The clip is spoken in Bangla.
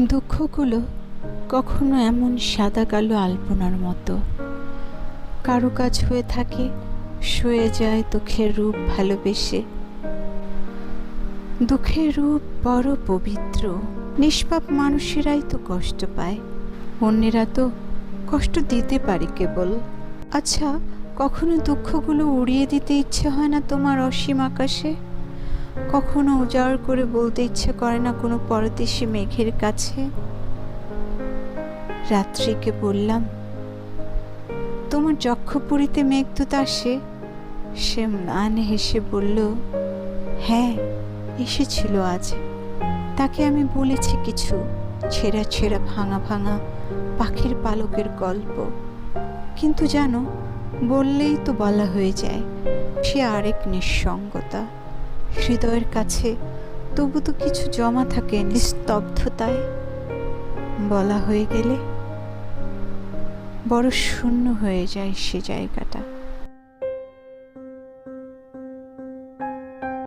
দুঃখগুলো কখনো এমন সাদা কালো আলপনার মতো। কারও কাজ হয়ে থাকে শুয়ে যায় দুঃখের রূপ ভালোবেসে। দুঃখের রূপ বড় পবিত্র, নিষ্পাপ মানুষেরাই তো কষ্ট পায়। অন্যেরা তো কষ্ট দিতে পারে কেবল। আচ্ছা কখনো দুঃখগুলো উড়িয়ে দিতে ইচ্ছে হয় না তোমার অসীম আকাশে? কখনো উজাড় করে বলতে ইচ্ছে করে না কোনো পরদেশি মেঘের কাছে? রাত্রিকে বললাম, তোমার যক্ষপুরীতে মেঘদূত আসে সে ম্লান হেসে বলল হ্যাঁ এসেছিল আজ। তাকে আমি বলেছি কিছু, ছেঁড়া ছেঁড়া ভাঙা ভাঙা পাখির পালকের গল্প। কিন্তু জানো, বললেই তো বলা হয়ে যায়, সে আরেক নিঃসঙ্গতা। হৃদয়ের কাছে, তবু তো কিছু জমা থাকে নিস্তব্ধতায়। বলা হয়ে গেলে বড় শূন্য হয়ে যায় সে জায়গাটা।